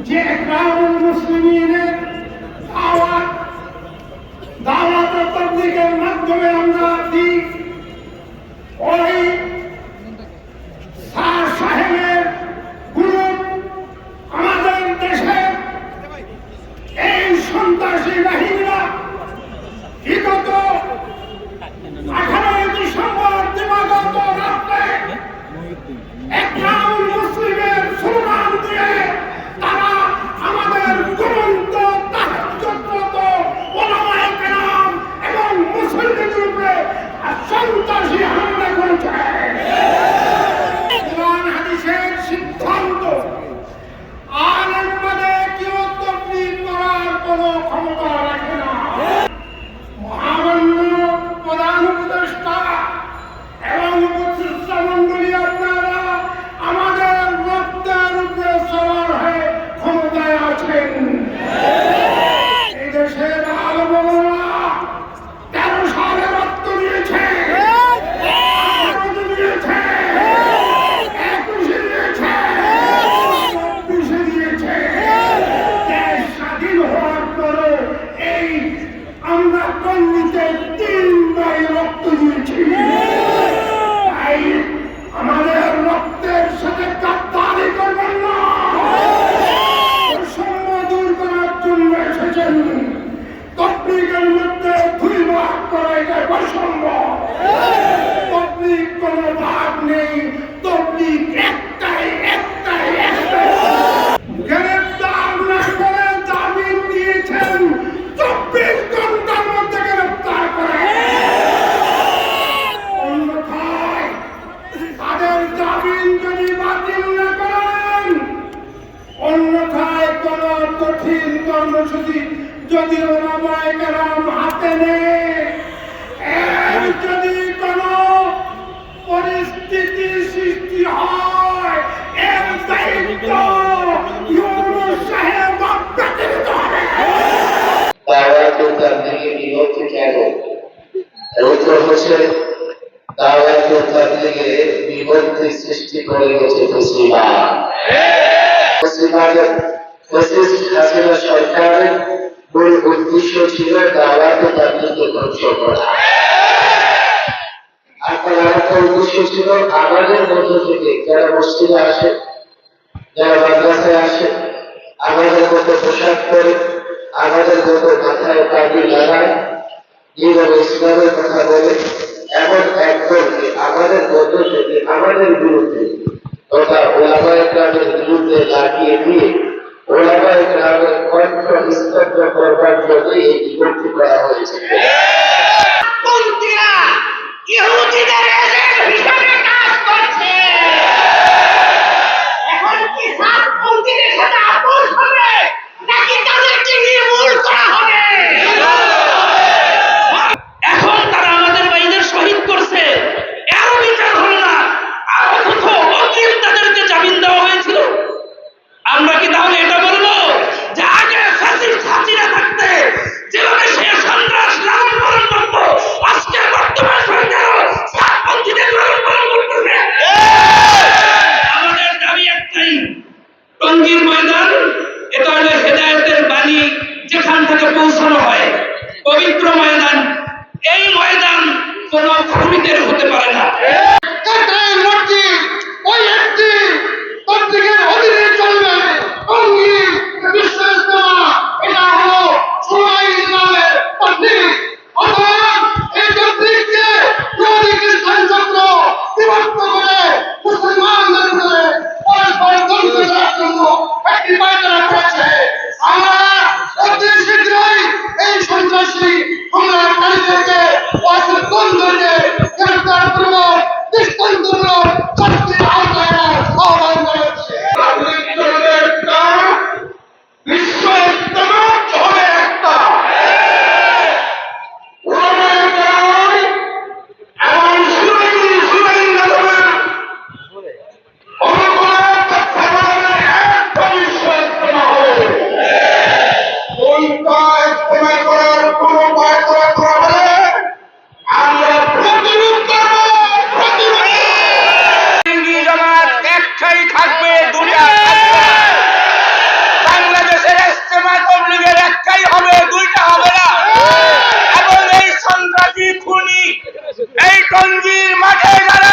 যে গ্রামীণ মুসলিমের আওয়াজ দাওয়াত তবলিগের মাধ্যমে আমরা করা এটা কোনো ভাগ নেই। তবলিগ একটাই একটাই একটাই। গ্রেফতার না করে জামিন দিয়েছেন। চব্বিশ ঘণ্টার মধ্যে গ্রেফতার করে। অন্যথায় তাদের জামিন যদি বাতিল না করেন, অন্যথায় কোন কঠিন কর্মসূচি যদি ওলামায়ে কেরাম হাতে তাবলীগে বিভক্তি কেন এর উত্তর হচ্ছে দাওয়াতুল তাবলীগে বিভক্তি সৃষ্টি করে গেছে হাসিনা সরকারের মূল উদ্দেশ্য ছিল দাওয়াতুল তাবলীগকে ধ্বংস করা। আমাদের মতো পোশাক আমাদের মতো মাথায় পাটি লাগায় যেভাবে ইসলামের কথা বলে, এমন একজনকে আমাদের মধ্য থেকে আমাদের বিরুদ্ধে? তথা ওলামায় গ্রামের বিরুদ্ধে লাগিয়ে দিয়ে ওলামায় গ্রামের কণ্ঠ নিস্তব্ধ করবার জন্য এই বিভক্তি করা হয়েছে। কর্মীদের পারে না। হবে দুইটা হবে না। এবং এই সন্ত্রাসী খুনি এই টঙ্গির মাঠে যারা